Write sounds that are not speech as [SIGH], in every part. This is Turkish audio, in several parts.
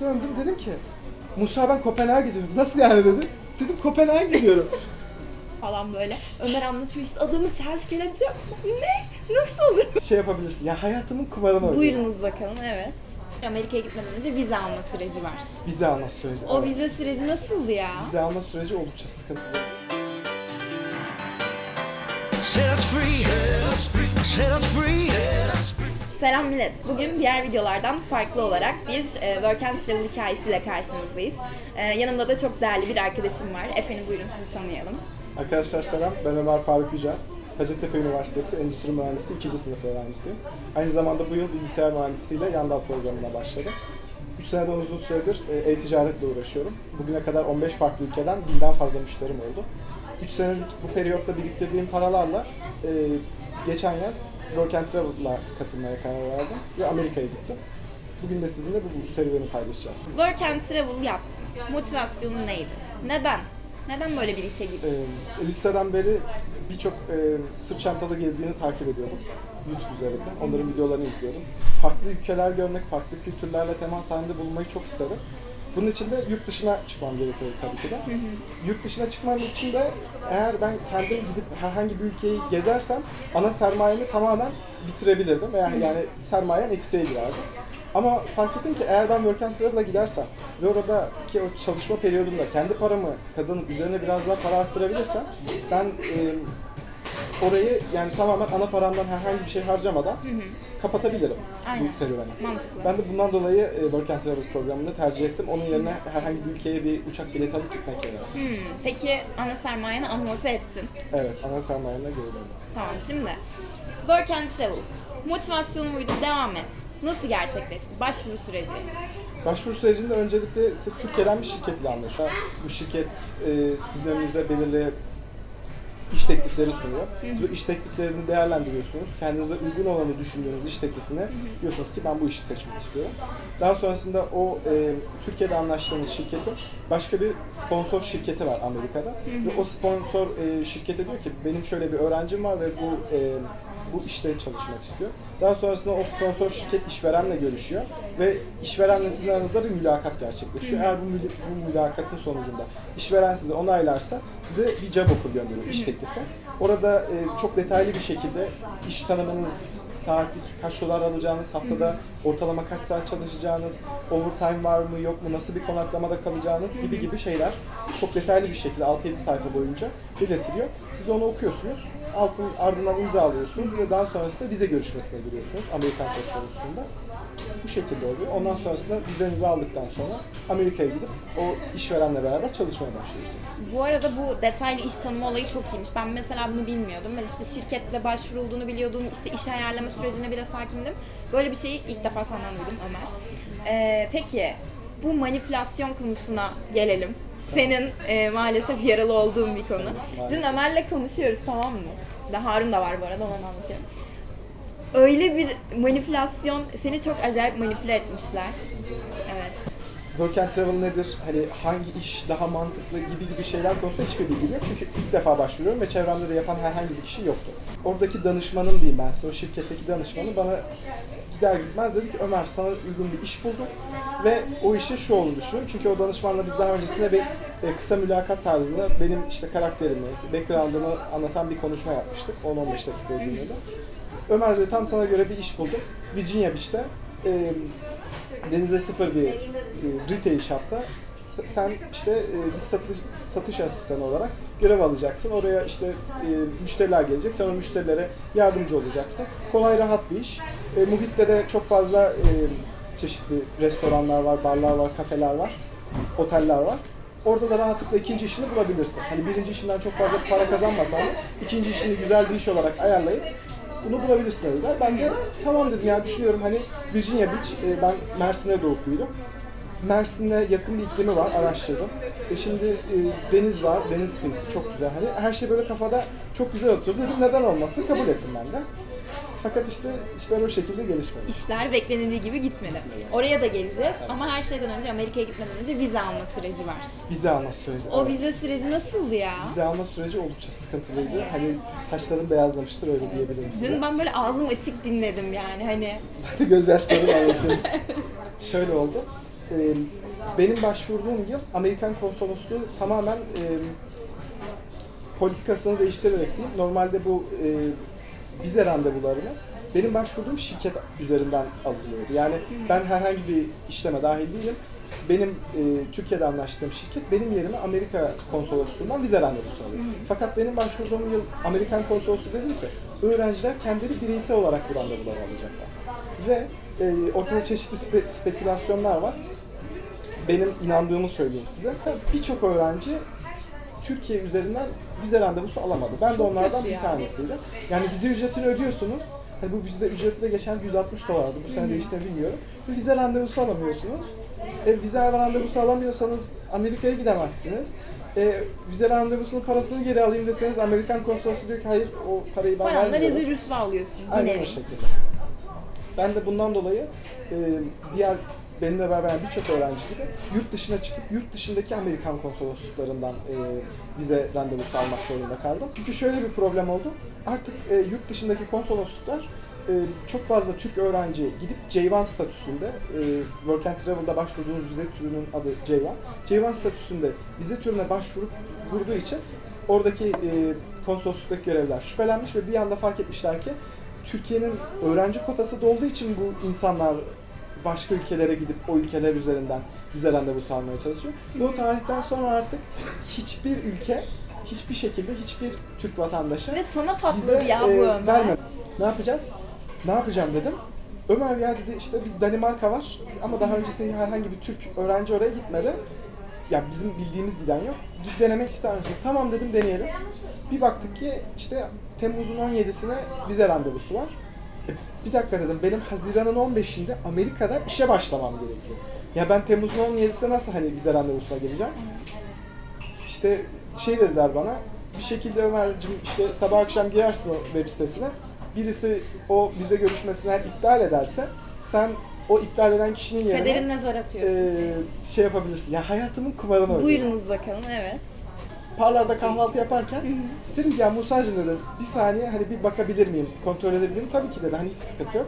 Döndüm dedim ki Musa ben Kopenhag'a gidiyorum. Nasıl yani dedim. Dedim Kopenhag'a gidiyorum. [LAUGHS] falan böyle. Ömer anlatıyor işte adamı ters kelepçe Ne? Nasıl olur? şey yapabilirsin. Ya hayatımın kumarını oynuyorum. Buyurunuz bakalım evet. Amerika'ya gitmeden önce vize alma süreci var. Vize alma süreci. O evet. vize süreci nasıldı ya? Vize alma süreci oldukça sıkıntılı. Set us free. Set us free. Set us free. Set us free. Selam millet. Bugün diğer videolardan farklı olarak bir e, Work and Travel hikayesiyle karşınızdayız. E, yanımda da çok değerli bir arkadaşım var. Efendim buyurun sizi tanıyalım. Arkadaşlar selam. Ben Ömer Faruk Yücel. Hacettepe Üniversitesi Endüstri Mühendisi 2. sınıf öğrencisiyim. Aynı zamanda bu yıl bilgisayar mühendisliğiyle yan dal programına başladım. 3 seneden uzun süredir e, e-ticaretle uğraşıyorum. Bugüne kadar 15 farklı ülkeden binden fazla müşterim oldu. 3 senelik bu periyotta biriktirdiğim paralarla e, geçen yaz Work and Travel'la katılmaya karar verdim ve Amerika'ya gittim. Bugün de sizinle bu, serüveni paylaşacağız. Work and Travel yaptın. Motivasyonun neydi? Neden? Neden böyle bir işe giriştin? Ee, liseden beri birçok e, sırt çantalı gezgini takip ediyordum. YouTube üzerinden. Onların videolarını izliyordum. Farklı ülkeler görmek, farklı kültürlerle temas halinde bulunmayı çok istedim. Bunun için de yurt dışına çıkmam gerekiyordu tabii ki de. Yurt dışına çıkmam için de eğer ben kendim gidip herhangi bir ülkeyi gezersem ana sermayemi tamamen bitirebilirdim veya yani sermayem eksiğe girerdi. Ama fark ettim ki eğer ben Work and Travel'la gidersem ve oradaki o çalışma periyodunda kendi paramı kazanıp üzerine biraz daha para arttırabilirsem ben e, orayı yani tamamen ana paramdan herhangi bir şey harcamadan kapatabilirim Aynen. bu serüveni. Mantıklı. Ben de bundan dolayı e, Work and Travel programını tercih ettim. Onun yerine herhangi bir ülkeye bir uçak bileti alıp gitmek yerine. Hmm, peki ana sermayeni amorti ettin. Evet, ana sermayemle geri döndüm. Tamam şimdi Work and Travel. Motivasyonu buydu devam et. Nasıl gerçekleşti? Başvuru süreci. Başvuru sürecinde öncelikle siz Türkiye'den bir şirket ile anlaşıyor. Bu şirket e, sizin önünüze belirli iş teklifleri sunuyor. Siz o iş tekliflerini değerlendiriyorsunuz. Kendinize uygun olanı düşündüğünüz iş teklifine diyorsunuz ki ben bu işi seçmek istiyorum. Daha sonrasında o e, Türkiye'de anlaştığınız şirketin başka bir sponsor şirketi var Amerika'da. Ve o sponsor e, şirkete diyor ki benim şöyle bir öğrencim var ve bu e, bu işte çalışmak istiyor. Daha sonrasında o sponsor şirket işverenle görüşüyor ve işverenle sizin aranızda bir mülakat gerçekleşiyor. Eğer bu, mül- bu mülakatın sonucunda işveren sizi onaylarsa size bir job offer gönderiyor, iş teklifi. Orada e, çok detaylı bir şekilde iş tanımınız, saatlik kaç dolar alacağınız, haftada ortalama kaç saat çalışacağınız, overtime var mı yok mu, nasıl bir konaklamada kalacağınız gibi gibi şeyler çok detaylı bir şekilde 6-7 sayfa boyunca belirtiliyor. Siz onu okuyorsunuz, altın ardından imza alıyorsunuz ve daha sonrasında vize görüşmesine giriyorsunuz Amerikan konsolosluğunda. Bu şekilde oluyor. Ondan sonrasında vizenizi aldıktan sonra Amerika'ya gidip o işverenle beraber çalışmaya başlıyorsunuz. Bu arada bu detaylı iş tanımı olayı çok iyiymiş. Ben mesela bunu bilmiyordum. Ben işte şirketle başvurulduğunu biliyordum. İşte iş ayarlama sürecine biraz hakimdim. Böyle bir şeyi ilk defa senden duydum Ömer. Ee, peki bu manipülasyon konusuna gelelim. Senin e, maalesef yaralı olduğun bir konu. Dün Ömer'le konuşuyoruz tamam mı? Ve Harun da var bu arada onu anlatıyorum. Öyle bir manipülasyon, seni çok acayip manipüle etmişler. Evet. Work and travel nedir? Hani hangi iş daha mantıklı gibi gibi şeyler konusunda hiçbir bilgim yok. Çünkü ilk defa başvuruyorum ve çevremde de yapan herhangi bir kişi yoktu. Oradaki danışmanım diyeyim ben size, o şirketteki danışmanı bana gider gitmez dedi ki Ömer sana uygun bir iş buldum ve o işin şu olduğunu düşünüyorum. Çünkü o danışmanla biz daha öncesinde bir e, kısa mülakat tarzında benim işte karakterimi, background'ımı anlatan bir konuşma yapmıştık. 10-15 dakika uzunluğunda. Ömer dedi tam sana göre bir iş buldum. Virginia Beach'te e, denize sıfır bir e, retail shop'ta sen işte e, bir satış, satış asistanı olarak görev alacaksın. Oraya işte e, müşteriler gelecek. Sen o müşterilere yardımcı olacaksın. Kolay rahat bir iş. E, Muhit'te de çok fazla e, çeşitli restoranlar var, barlar var, kafeler var, oteller var. Orada da rahatlıkla ikinci işini bulabilirsin. Hani birinci işinden çok fazla para kazanmasan da ikinci işini güzel bir iş olarak ayarlayıp bunu bulabilirsin dediler. Ben de tamam dedim yani düşünüyorum hani Virginia Beach, e, ben Mersin'e doğup büyüdüm. Mersin'e yakın bir iklimi var, araştırdım. E şimdi e, deniz var, deniz kıyısı çok güzel. Hani her şey böyle kafada çok güzel oturdu. Dedim neden olmasın, kabul ettim ben de. Fakat işte işler o şekilde gelişmedi. İşler beklenildiği gibi gitmedi. Oraya da geleceğiz ama her şeyden önce Amerika'ya gitmeden önce vize alma süreci var. Vize alma süreci. O evet. vize süreci nasıldı ya? Vize alma süreci oldukça sıkıntılıydı. Hani saçlarım beyazlamıştır öyle diyebilirim size. Dün ben böyle ağzım açık dinledim yani hani. Gözyaşlarım anlatayım. [LAUGHS] Şöyle oldu. benim başvurduğum yıl Amerikan konsolosluğu tamamen e, politikasını değiştirerek değil, normalde bu e, vize randevularını benim başvurduğum şirket üzerinden alınıyordu. Yani ben herhangi bir işleme dahil değilim. Benim e, Türkiye'de anlaştığım şirket benim yerime Amerika konsolosluğundan vize randevusu alıyor. Fakat benim başvurduğum yıl Amerikan konsolosluğu dedi ki öğrenciler kendileri bireysel olarak bu randevuları alacaklar. Ve e, ortada çeşitli spe- spekülasyonlar var. Benim inandığımı söyleyeyim size. Birçok öğrenci Türkiye üzerinden vize randevusu alamadı. Ben de Çok onlardan kötü bir ya. tanesiydim. Yani vize ücretini ödüyorsunuz. Hani bu vize ücreti de geçen 160 dolardı. Bu sene değişti mi bilmiyorum. Bir vize randevusu alamıyorsunuz. E, vize randevusu alamıyorsanız Amerika'ya gidemezsiniz. E, vize randevusunun parasını geri alayım deseniz Amerikan konsolosluğu diyor ki hayır o parayı ben Paranla vermiyorum. rezil rüsva alıyorsun. Aynen o şekilde. Ben de bundan dolayı e, diğer benimle beraber birçok öğrenci gibi yurt dışına çıkıp yurt dışındaki Amerikan konsolosluklarından e, vize randevusu almak zorunda kaldım. Çünkü şöyle bir problem oldu. Artık e, yurt dışındaki konsolosluklar e, çok fazla Türk öğrenci gidip J1 statüsünde, e, Work and Travel'da başvurduğunuz vize türünün adı J1. J1 statüsünde vize türüne başvurup vurduğu için oradaki e, konsolosluktaki görevliler şüphelenmiş ve bir anda fark etmişler ki Türkiye'nin öğrenci kotası dolduğu için bu insanlar başka ülkelere gidip o ülkeler üzerinden vize randevusu almaya çalışıyor. Ve o tarihten sonra artık hiçbir ülke hiçbir şekilde hiçbir Türk vatandaşı Ve sana bize patladı ya bu e, Ömer. vermedi. Ne yapacağız? Ne yapacağım dedim. Ömer ya dedi işte bir Danimarka var ama daha öncesinde herhangi bir Türk öğrenci oraya gitmedi. Ya bizim bildiğimiz giden yok. Git denemek ister misin? Tamam dedim deneyelim. Bir baktık ki işte Temmuz'un 17'sine vize randevusu var. E, bir dakika dedim benim Haziran'ın 15'inde Amerika'da işe başlamam gerekiyor. Ya ben Temmuz'un 17'sine nasıl hani vize randevusuna geleceğim? İşte şey dediler bana, bir şekilde Ömer'cim işte sabah akşam girersin o web sitesine. Birisi o vize görüşmesini iptal ederse sen o iptal eden kişinin yerine Kaderine zar atıyorsun. eee, şey yapabilirsin. Ya hayatımın kumarını oynuyorum. Buyurunuz bakalım evet. Parlarda kahvaltı yaparken dedim ki ya Musa'cığım dedim bir saniye hani bir bakabilir miyim, kontrol edebilir miyim? Tabii ki dedi hani hiç sıkıntı yok.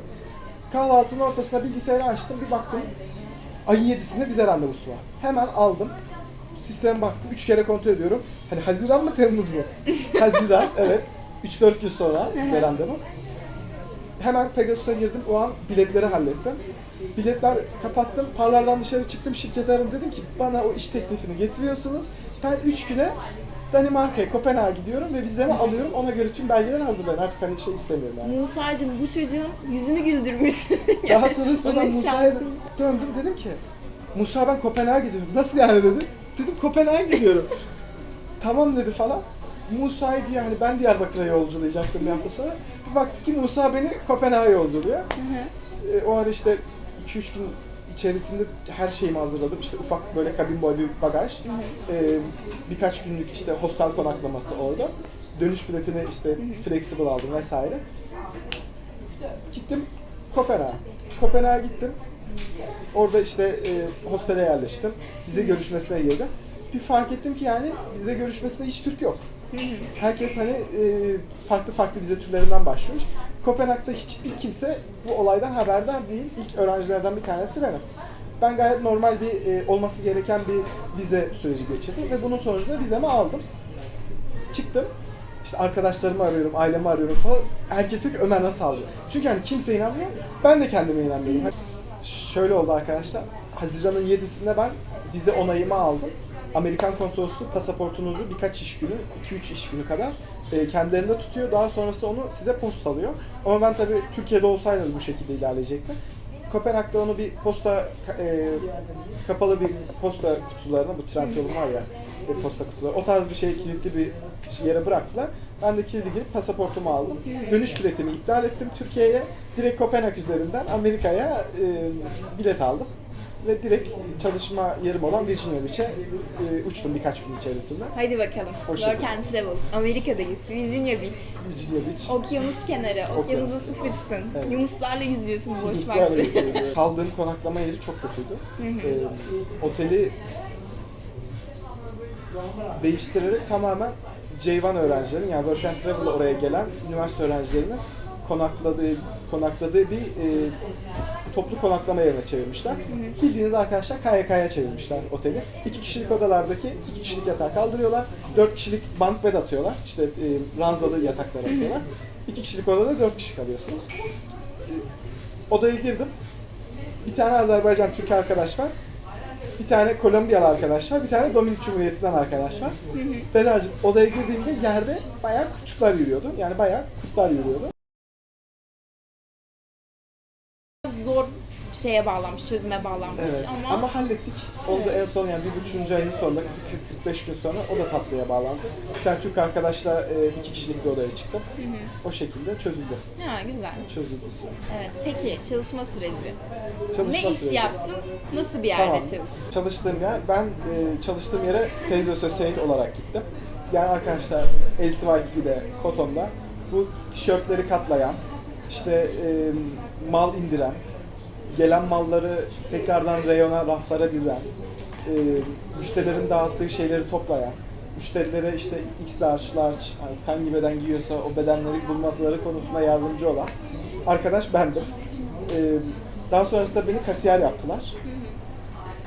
Kahvaltının ortasına bilgisayarı açtım bir baktım ayın 7'sinde vize randevusu var. Hemen aldım. Sisteme baktım. Üç kere kontrol ediyorum. Hani Haziran mı Temmuz mu? [LAUGHS] Haziran evet. 3-4 gün sonra vize randevu. Hemen Pegasus'a girdim. O an biletleri hallettim. Biletler kapattım. Parlardan dışarı çıktım. Şirkete aradım. Dedim ki bana o iş teklifini getiriyorsunuz. Ben 3 güne Danimarka'ya, Kopenhag'a gidiyorum ve vizemi alıyorum. Ona göre tüm belgeleri hazırlayın. Artık hani şey istemiyorum yani. Musa'cığım bu çocuğun yüzünü güldürmüş. [LAUGHS] Daha sonrasında ben Musa'ya döndüm dedim ki Musa ben Kopenhag'a gidiyorum. Nasıl yani dedi. Dedim Kopenhag'a gidiyorum. [LAUGHS] tamam dedi falan. Musa'yı bir yani ben Diyarbakır'a yolculayacaktım bir hafta sonra. Bir baktık ki Musa beni Kopenhag'a yolculuyor. E, o ara işte 2-3 gün içerisinde her şeyimi hazırladım. İşte ufak böyle kabin boy bir bagaj. E, birkaç günlük işte hostel konaklaması orada. Dönüş biletini işte flexible aldım vesaire. Gittim Kopenhag'a. Kopenhag'a gittim. Orada işte e, hostele yerleştim. Vize görüşmesine girdim. Bir fark ettim ki yani vize görüşmesinde hiç Türk yok. Herkes hani e, farklı farklı vize türlerinden başlıyor. Kopenhag'da hiçbir kimse bu olaydan haberdar değil. İlk öğrencilerden bir tanesi benim. Ben gayet normal bir e, olması gereken bir vize süreci geçirdim ve bunun sonucunda vizemi aldım. Çıktım. İşte arkadaşlarımı arıyorum, ailemi arıyorum falan. Herkes diyor ki Ömer nasıl aldı? Çünkü hani kimse inanmıyor. Ben de kendime inanmıyorum. Şöyle oldu arkadaşlar. Haziran'ın 7'sinde ben vize onayımı aldım. Amerikan konsolosluğu pasaportunuzu birkaç iş günü, 2-3 iş günü kadar e, kendilerinde tutuyor. Daha sonrasında onu size postalıyor. Ama ben tabii Türkiye'de olsaydı bu şekilde ilerleyecekti. Kopenhag'da onu bir posta e, kapalı bir posta kutularına bu Trendyol var ya e, posta kutuları o tarz bir şey kilitli bir yere bıraktılar. Ben de kilidi girip pasaportumu aldım. Dönüş biletimi iptal ettim Türkiye'ye. Direkt Kopenhag üzerinden Amerika'ya e, bilet aldım. Ve direkt çalışma yerim olan Virginia Beach'e e, uçtum birkaç gün içerisinde. Haydi bakalım. Hoş Work and Travel. Amerika'dayız. Virginia Beach. Virginia Beach. Okyanus kenarı. Okyanusta Okyanus. sıfırsın. Evet. Yunuslarla yüzüyorsun boş vakti. [LAUGHS] Kaldığım konaklama yeri çok kötüydü. Ee, oteli değiştirerek tamamen J1 öğrencilerin yani Work and Travel'la oraya gelen üniversite öğrencilerinin konakladığı konakladığı bir e, toplu konaklama yerine çevirmişler. Bildiğiniz arkadaşlar KYK'ya çevirmişler oteli. İki kişilik odalardaki iki kişilik yatağı kaldırıyorlar. Dört kişilik bunk bed atıyorlar. İşte e, ranzalı yataklar atıyorlar. İki kişilik odada dört kişi kalıyorsunuz. E, odaya girdim. Bir tane Azerbaycan Türk arkadaş var. Bir tane Kolombiyalı arkadaş var. Bir tane Dominik Cumhuriyeti'nden arkadaş var. Beracığım odaya girdiğimde yerde bayağı kurtçuklar yürüyordu. Yani bayağı kurtlar yürüyordu. Şeye bağlanmış, çözüme bağlanmış Evet ama, ama, hallettik. Oldu en son yani bir buçuğuncu ayın sonunda 40-45 gün sonra o da tatlıya bağlandı. Bir tane Türk arkadaşla e, iki kişilik bir odaya çıktım. O şekilde çözüldü. ha, güzel. Çözüldü süreç. Evet, peki çalışma süreci. Çalışma ne iş süreci. yaptın? Nasıl bir yerde Tamam. çalıştın? Çalıştığım yer, ben e, çalıştığım yere Sales Associate olarak gittim. Yani arkadaşlar LCY2'de, Koton'da bu tişörtleri katlayan, işte e, mal indiren, gelen malları tekrardan reyona, raflara dizen, e, müşterilerin dağıttığı şeyleri toplayan, müşterilere işte X large, large, artık hangi beden giyiyorsa o bedenleri bulmaları konusunda yardımcı olan arkadaş bendim. E, daha sonrasında beni kasiyer yaptılar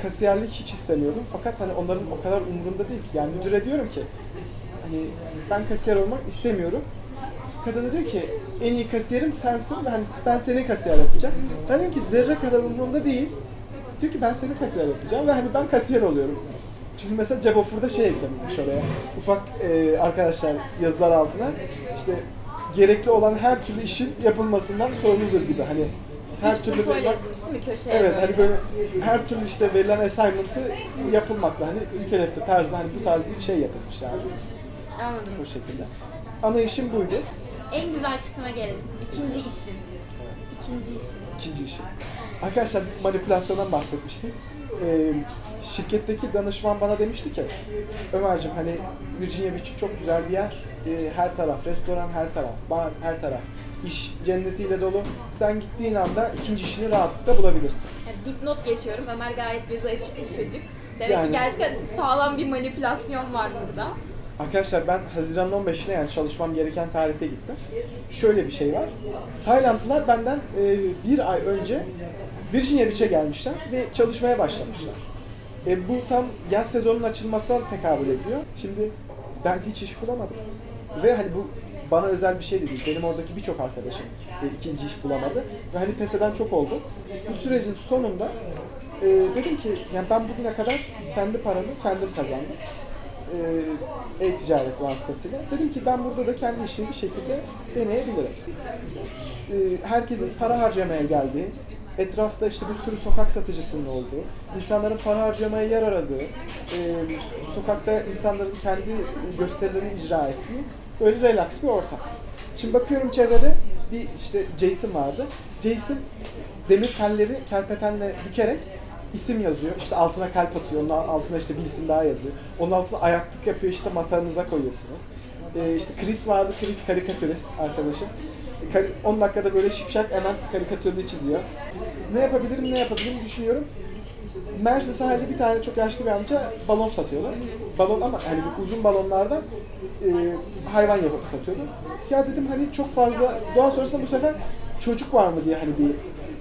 kasiyerlik hiç istemiyordum. Fakat hani onların o kadar umurunda değil ki. Yani müdüre diyorum ki hani ben kasiyer olmak istemiyorum. Kadın da diyor ki en iyi kasiyerim sensin ve hani ben seni kasiyer yapacağım. Ben diyorum ki zerre kadar umurumda değil. Diyor ki ben seni kasiyer yapacağım ve hani ben kasiyer oluyorum. Çünkü mesela Job Offer'da şey eklenmiş oraya. Ufak e, arkadaşlar yazılar altına işte gerekli olan her türlü işin yapılmasından sorumludur gibi. Hani her Üç türlü verilen- yazılmış değil mi? Köşeye Evet böyle. hani böyle her türlü işte verilen assignment'ı yapılmakla hani ülkelefte tarzda hani bu tarz bir şey yapılmış yani Anladım. bu şekilde. Ana işim buydu. En güzel kısma gelin. İkinci işin. İkinci işin. İkinci işim. Arkadaşlar manipülasyondan bahsetmiştim. Ee, şirketteki danışman bana demişti ki Ömer'cim hani Virginia Beach çok güzel bir yer. Ee, her taraf restoran, her taraf bar, her taraf iş cennetiyle dolu. Sen gittiğin anda ikinci işini rahatlıkla bulabilirsin. Yani dipnot geçiyorum. Ömer gayet gözü açık bir çocuk. Demek Yani- ki gerçekten sağlam bir manipülasyon var burada. Arkadaşlar ben Haziran 15'ine yani çalışmam gereken tarihte gittim. Şöyle bir şey var. Taylandlılar benden e, bir ay önce Virginia Beach'e gelmişler ve çalışmaya başlamışlar. E, bu tam yaz sezonunun açılmasına tekabül ediyor. Şimdi ben hiç iş bulamadım. Ve hani bu bana özel bir şey de değil. Benim oradaki birçok arkadaşım e, ikinci iş bulamadı. Ve hani pes eden çok oldu. Bu sürecin sonunda e, dedim ki yani ben bugüne kadar kendi paramı kendim kazandım e-ticaret vasıtasıyla. Dedim ki ben burada da kendi işimi bir şekilde deneyebilirim. E, herkesin para harcamaya geldiği, etrafta işte bir sürü sokak satıcısının olduğu, insanların para harcamaya yer aradığı, e, sokakta insanların kendi gösterilerini icra ettiği böyle relax bir ortam. Şimdi bakıyorum çevrede bir işte Jason vardı. Jason demir telleri kerpetenle bükerek isim yazıyor. İşte altına kalp atıyor. Onun altına işte bir isim daha yazıyor. Onun altına ayaklık yapıyor işte masanıza koyuyorsunuz. Ee, işte Chris vardı. Chris karikatürist arkadaşım. Kar- 10 dakikada böyle şipşak hemen karikatürünü çiziyor. Ne yapabilirim ne yapabilirim düşünüyorum. Mersin sahilde bir tane çok yaşlı bir amca balon satıyordu. Balon ama hani uzun balonlardan e, hayvan yapıp satıyordu. Ya dedim hani çok fazla, daha sonrasında bu sefer çocuk var mı diye hani bir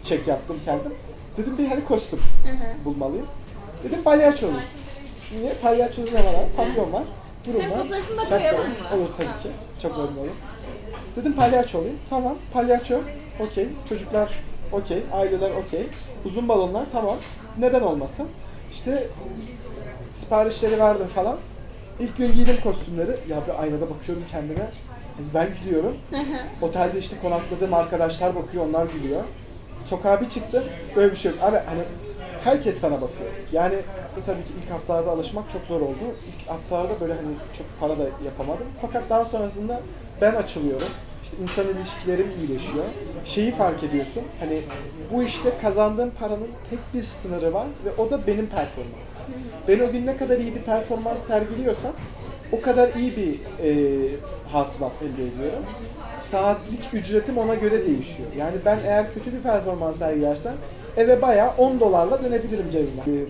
çek yaptım kendim. Dedim bir hani kostüm bulmalıyım. Dedim palyaço olayım. Niye? Palyaçonun ne var? Papyon var. Burun Senin var. fotoğrafını da şapka koyalım var. mı? Olur tabii ki. Çok memnun olurum. Dedim palyaço olayım. Tamam. Palyaço. Okey. Çocuklar okey. Aileler okey. Uzun balonlar tamam. Neden olmasın? İşte siparişleri verdim falan. İlk gün giydim kostümleri. Ya bir aynada bakıyorum kendime. Yani Ben gülüyorum. Otelde işte konakladığım arkadaşlar bakıyor, onlar gülüyor. Sokağa bir çıktım, böyle bir şey yok. Abi hani herkes sana bakıyor. Yani tabii ki ilk haftalarda alışmak çok zor oldu. İlk haftalarda böyle hani çok para da yapamadım. Fakat daha sonrasında ben açılıyorum. İşte insan ilişkilerim iyileşiyor. Şeyi fark ediyorsun. Hani bu işte kazandığım paranın tek bir sınırı var ve o da benim performansım. Ben o gün ne kadar iyi bir performans sergiliyorsam o kadar iyi bir e, hasılat elde ediyorum. Saatlik ücretim ona göre değişiyor. Yani ben eğer kötü bir performans sergilersem eve bayağı 10 dolarla dönebilirim cebime. E,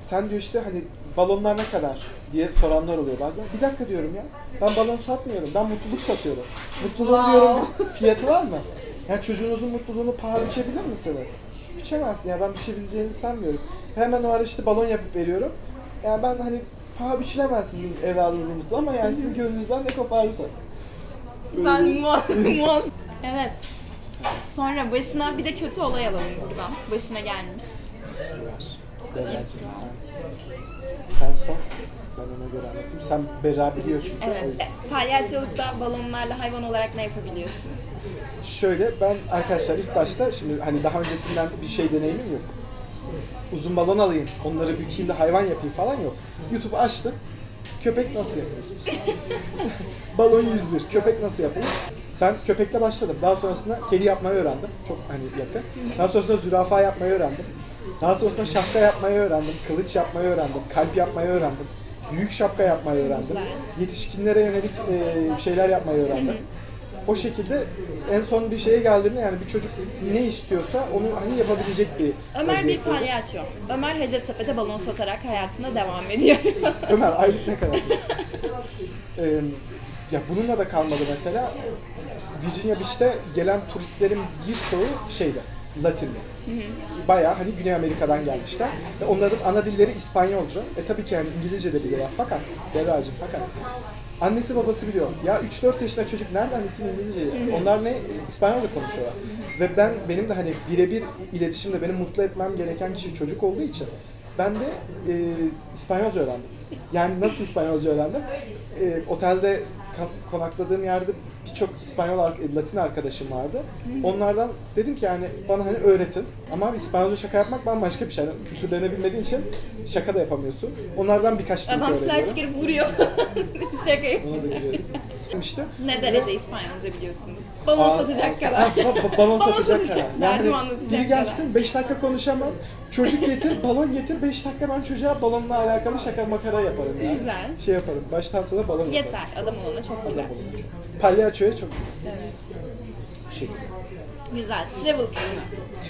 sen diyor işte hani balonlar ne kadar diye soranlar oluyor bazen. Bir dakika diyorum ya. Ben balon satmıyorum. Ben mutluluk satıyorum. Mutluluğun Wow. diyorum fiyatı var mı? Yani çocuğunuzun mutluluğunu paha biçebilir misiniz? Biçemezsin ya ben biçebileceğini sanmıyorum. Hemen o ara işte balon yapıp veriyorum. Yani ben hani paha biçilemez sizin evladınızın mutluluğu ama yani sizin gönlünüzden ne koparsa. Sen [LAUGHS] muaz. evet. Sonra başına bir de kötü olay alalım buradan. Başına gelmiş. Sen, sen sor. Ben ona göre anlatayım. Sen Berra biliyor çünkü. O Evet. yüzden. Palyaçolukta balonlarla hayvan olarak ne yapabiliyorsun? Şöyle ben arkadaşlar ilk başta şimdi hani daha öncesinden bir şey deneyimim yok. Uzun balon alayım, onları bükeyim de hayvan yapayım falan yok. YouTube açtım. Köpek nasıl yapılır? balon 101. Köpek nasıl yapılır? Ben köpekle başladım. Daha sonrasında kedi yapmayı öğrendim. Çok hani yakın. Daha sonrasında zürafa yapmayı öğrendim. Daha sonrasında şapka yapmayı öğrendim. Kılıç yapmayı öğrendim. Kalp yapmayı öğrendim. Büyük şapka yapmayı öğrendim. Yetişkinlere yönelik e, şeyler yapmayı öğrendim. O şekilde en son bir şeye geldiğimde yani bir çocuk ne istiyorsa onu hani yapabilecek bir Ömer bir vaziyetteydi. palyaço. Ömer Hacettepe'de balon satarak hayatına devam ediyor. [LAUGHS] Ömer aylık ne kadar? Ee, ya bununla da kalmadı mesela. Virginia Beach'te gelen turistlerin birçoğu şeyde, Latinli. Bayağı hani Güney Amerika'dan gelmişler. Ve onların ana dilleri İspanyolca. E tabii ki yani İngilizce de biliyorlar fakat, Berra'cığım fakat. Annesi babası biliyor. Ya 3-4 yaşında çocuk nereden bilsin İngilizceyi? Onlar ne? İspanyolca konuşuyorlar. Ve ben, benim de hani birebir iletişimde benim mutlu etmem gereken kişi çocuk olduğu için ben de e, İspanyolca öğrendim. Yani nasıl İspanyolca öğrendim? E, otelde konakladığım yerde birçok İspanyol, Latin arkadaşım vardı. Onlardan dedim ki yani bana hani öğretin. Ama İspanyolca şaka yapmak bambaşka bir şey. Yani kültürlerini bilmediğin için şaka da yapamıyorsun. Onlardan birkaç trik Adam silah öğreniyorum. çıkarıp vuruyor. [LAUGHS] Şaka. Ona da. İşte Ne derece İspanyolca biliyorsunuz? Balon Aa, satacak aa, kadar. ba- balon Balon satacak satacak, kadar. Yani anlatacak biri gelsin 5 dakika konuşamam. Çocuk getir, balon getir 5 dakika ben çocuğa balonla alakalı şaka makara yaparım ya. Güzel. Şey yaparım. Baştan sona balon yaparım. Yeter. Adam olana çok güzel. Palyaçoya çok Evet. şey. Güzel. Travel kısmı.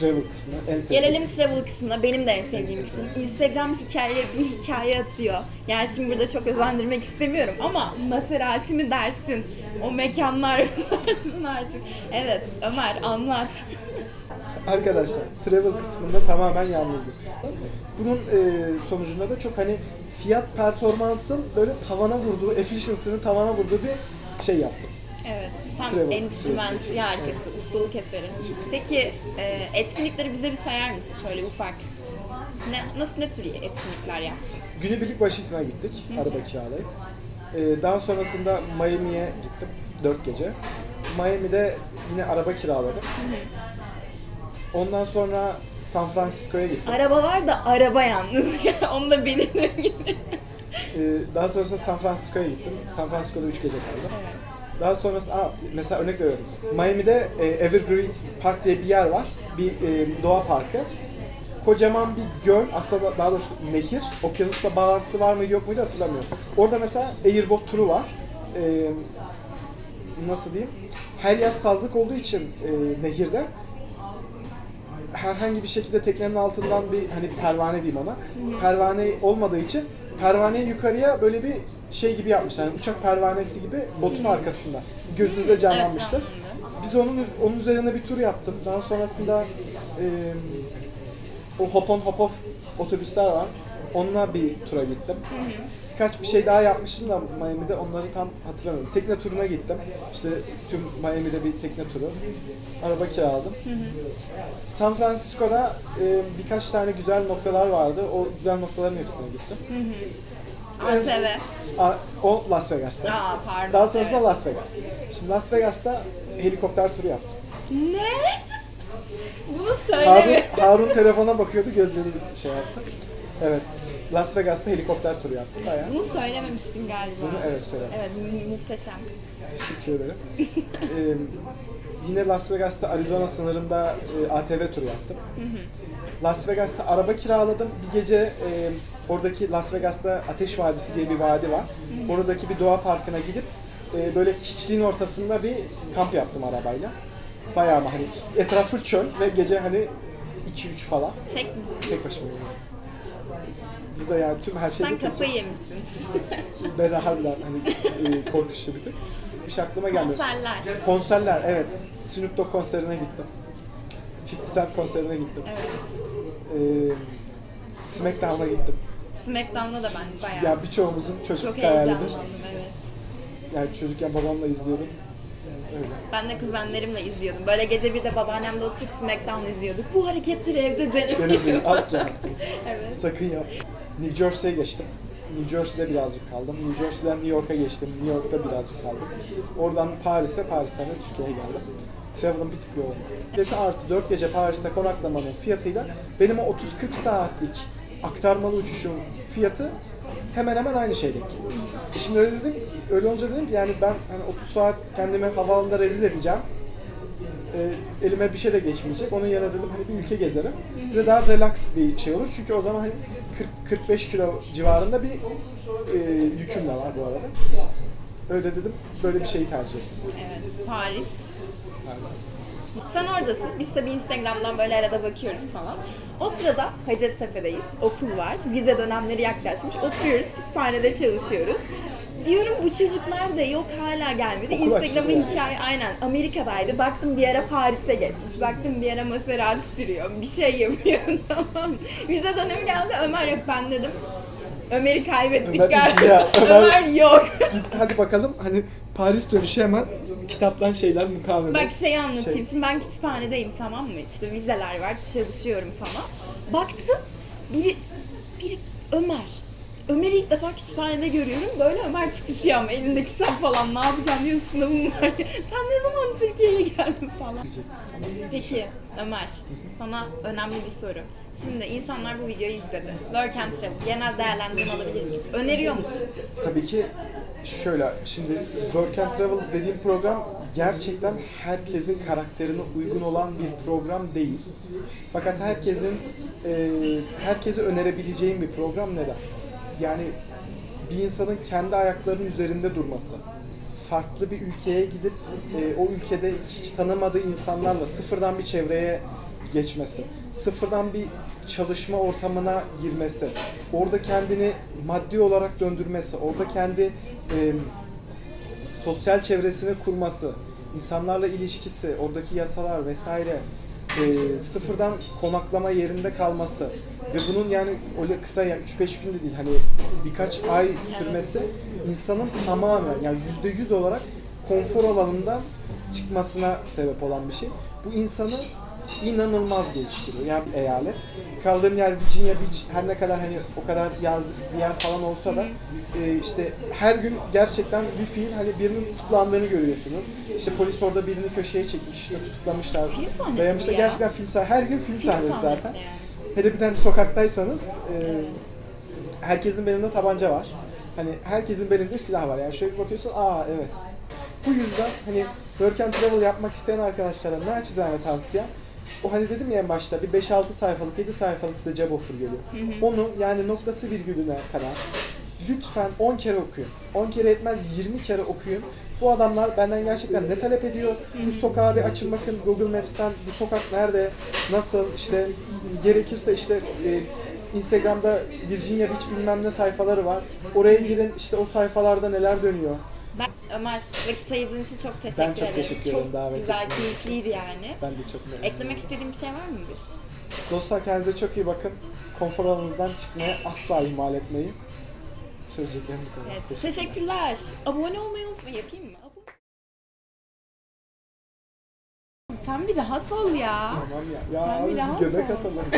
Travel kısmı en sevdiğim. Gelelim travel kısmına. Benim de en sevdiğim kısım. Instagram hikaye bir hikaye atıyor. Yani şimdi burada çok özendirmek istemiyorum ama Maserati mi dersin? O mekanlar [LAUGHS] dersin artık? Evet Ömer anlat. Arkadaşlar travel kısmında tamamen yalnızlık. Bunun e, sonucunda da çok hani fiyat performansın böyle tavana vurduğu, efficiency'nin tavana vurduğu bir şey yaptım. Evet, tam Travel, endüstri harikası, ustalık eseri. Peki e, etkinlikleri bize bir sayar mısın şöyle ufak? Ne, nasıl ne tür etkinlikler yaptın? Günübirlik Washington'a gittik araba kiralayıp. Ee, daha sonrasında Miami'ye gittim 4 gece. Miami'de yine araba kiraladım. Ondan sonra San Francisco'ya gittim. Arabalar da araba yalnız. [LAUGHS] Onu da belirtmek Ee, daha sonrasında San Francisco'ya gittim. San Francisco'da 3 gece kaldım. Daha sonrasında, aa, mesela örnek veriyorum. Miami'de e, Evergreen Park diye bir yer var. Bir e, doğa parkı. Kocaman bir göl, aslında daha doğrusu nehir. Okyanusla bağlantısı var mıydı yok muydu hatırlamıyorum. Orada mesela Airboat turu var. E, nasıl diyeyim? Her yer sazlık olduğu için e, nehirde herhangi bir şekilde teknenin altından bir hani pervane diyeyim ona. Pervane olmadığı için pervaneyi yukarıya böyle bir şey gibi yapmışlar. Yani uçak pervanesi gibi botun arkasında. Gözünüzde canlanmıştır. Biz onun onun üzerine bir tur yaptım. Daha sonrasında e, o hop on hop off otobüsler var. Onunla bir tura gittim. Birkaç bir şey daha yapmıştım da Miami'de onları tam hatırlamıyorum. Tekne turuna gittim. İşte tüm Miami'de bir tekne turu. Araba kiraladım. San Francisco'da e, birkaç tane güzel noktalar vardı. O güzel noktaların hepsine gittim. ATV. A- o Las Vegas'ta. Aa pardon. Daha sonrasında evet. Las Vegas. Şimdi Las Vegas'ta helikopter turu yaptım. Ne? [LAUGHS] Bunu Harun, söyleme. Harun telefona bakıyordu, gözleri şey yaptı. Evet. Las Vegas'ta helikopter turu yaptım. Bayağı. Bunu söylememiştin galiba. Bunu evet söyledim. Evet, mu- muhteşem. Teşekkür ederim. [LAUGHS] Ee, yine Las Vegas'ta Arizona sınırında e, ATV turu yaptım. Las Vegas'ta araba kiraladım. Bir gece e, oradaki Las Vegas'ta Ateş Vadisi diye bir vadi var. Oradaki bir doğa parkına gidip e, böyle hiçliğin ortasında bir kamp yaptım arabayla. Bayağı ama hani etraf full çöl ve gece hani 2-3 falan. Tek misin? Tek başıma gidiyorum. Burada yani tüm her şey Sen kafayı yemişsin. [LAUGHS] Ben harbiden hani e, korkunçlu bir tık. bir şey aklıma gelmiyor. Konserler. Konserler evet. Snoop Dogg konserine gittim. 50 Cent konserine gittim. Evet. Ee, Smackdown'a gittim. Smackdown'da da ben bayağı Ya birçoğumuzun çok çocukluk heyecanlandım hayalidir. evet. Yani çocukken babamla izliyordum. Öyle. Ben de kuzenlerimle izliyordum. Böyle gece bir de babaannemle oturup Smackdown izliyorduk. Bu hareketleri evde Denemeyin asla. [LAUGHS] evet. Sakın yap. New Jersey'ye geçtim. New Jersey'de birazcık kaldım. New Jersey'den New York'a geçtim. New York'ta birazcık kaldım. Oradan Paris'e, Paris'ten de Türkiye'ye geldim. Travel'ın bir tık yoğun. Gece artı 4 gece Paris'te konaklamanın fiyatıyla benim o 30-40 saatlik aktarmalı uçuşun fiyatı hemen hemen aynı şeyde. E Şimdi öyle dedim, öyle olunca dedim ki yani ben hani 30 saat kendimi havaalanında rezil edeceğim. E, elime bir şey de geçmeyecek. Onun yerine dedim hani bir ülke gezerim. De daha relax bir şey olur. Çünkü o zaman hani 40-45 kilo civarında bir e, yüküm de var bu arada. Öyle dedim. Böyle bir şeyi tercih ettim. evet. Paris. Paris. Sen oradasın. Biz tabii Instagram'dan böyle arada bakıyoruz falan. O sırada Hacettepe'deyiz. Okul var. Vize dönemleri yaklaşmış. Oturuyoruz. Kütüphanede çalışıyoruz. Diyorum bu çocuk nerede? Yok hala gelmedi. Okul açıldı yani. hikaye aynen Amerika'daydı. Baktım bir ara Paris'e geçmiş. Baktım bir ara Maserati sürüyor. Bir şey yapıyor [LAUGHS] tamam. Vize dönemi geldi. Ömer yok ben dedim. Ömer'i kaybettik Ömer galiba. gitti ya, [LAUGHS] Ömer- Ömer yok. Hadi bakalım hani Paris dönüşü hemen kitaptan şeyler mukavele. Bak şeyi anlatayım. Şey. Şimdi ben kütüphanedeyim tamam mı? İşte vizeler var, çalışıyorum falan. Baktım biri, biri Ömer. Ömer'i ilk defa kütüphanede görüyorum. Böyle Ömer tutuşuyor ama elinde kitap falan. Ne yapacağım diyor sınavım var. [LAUGHS] Sen ne zaman Türkiye'ye geldin falan. Peki Ömer, sana önemli bir soru. Şimdi insanlar bu videoyu izledi. Work and Travel. Genel değerlendirme alabilir miyiz? Öneriyor musun? Tabii ki şöyle şimdi Work and Travel dediğim program gerçekten herkesin karakterine uygun olan bir program değil. Fakat herkesin e, herkese önerebileceğim bir program neden? Yani bir insanın kendi ayaklarının üzerinde durması, farklı bir ülkeye gidip e, o ülkede hiç tanımadığı insanlarla sıfırdan bir çevreye geçmesi, sıfırdan bir çalışma ortamına girmesi, orada kendini maddi olarak döndürmesi, orada kendi e, sosyal çevresini kurması, insanlarla ilişkisi, oradaki yasalar vesaire, e, sıfırdan konaklama yerinde kalması ve bunun yani öyle kısa yani 3-5 günde değil hani birkaç ay sürmesi insanın tamamen yani %100 olarak konfor alanından çıkmasına sebep olan bir şey. Bu insanı inanılmaz geliştiriyor. Yani eyalet. Kaldığım yer Virginia Beach her ne kadar hani o kadar yazlık bir yer falan olsa da e, işte her gün gerçekten bir fiil hani birinin tutuklandığını görüyorsunuz. İşte polis orada birini köşeye çekmiş, işte tutuklamışlar. Film sahnesi Dayamışlar. ya. Gerçekten film sahnesi. Her gün film, Film sahnesi, sahnesi zaten. yani. Hele bir tane sokaktaysanız e, herkesin belinde tabanca var. Hani herkesin belinde silah var. Yani şöyle bakıyorsun, aa evet. Bu yüzden hani work and travel yapmak isteyen arkadaşlara naçizane tavsiye. O hani dedim ya en başta bir 5-6 sayfalık, 7 sayfalık size job offer geliyor. Onu yani noktası virgülüne kadar lütfen 10 kere okuyun. 10 kere etmez 20 kere okuyun. Bu adamlar benden gerçekten ne talep ediyor? Bu sokağa bir açın bakın Google Maps'ten bu sokak nerede, nasıl işte gerekirse işte e, Instagram'da Virginia Beach bilmem ne sayfaları var. Oraya girin işte o sayfalarda neler dönüyor. Ben Ömer vakit ayırdığın için çok teşekkür Ben çok ederim. teşekkür ederim Çok davet güzel, ettiğiniz için. keyifliydi yani. Ben de çok memnunum. Eklemek istediğim bir şey var mıdır? Dostlar kendinize çok iyi bakın. Konfor alanınızdan çıkmaya asla ihmal etmeyin. Söyleyeceklerim bu kadar. Evet, Teşekkür teşekkürler. Abone olmayı unutmayın. Yapayım mı? Abone- Sen bir rahat ol ya. Tamam ya. Ya Sen bir rahat göbek ol. atalım. [LAUGHS]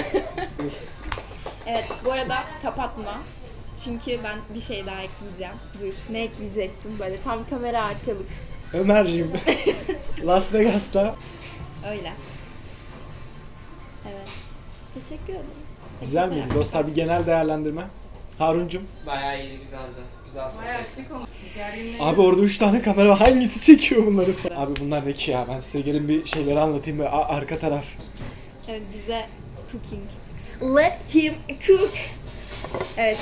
Evet, bu arada kapatma. Çünkü ben bir şey daha ekleyeceğim. Dur, ne ekleyecektim? Böyle tam kamera arkalık. Ömerciğim. [LAUGHS] Las Vegas'ta Öyle. Evet. Teşekkür ederiz. güzel miydi dostlar? Bir genel değerlendirme. Haruncum. Bayağı iyiydi, güzeldi. Güzel sohbet. Abi orada 3 tane kamera var. Hangisi çekiyor bunları? Abi bunlar ne ki ya? Ben size gelin bir şeyleri anlatayım. Böyle a- arka taraf. Evet, bize cooking. Let him cook. Evet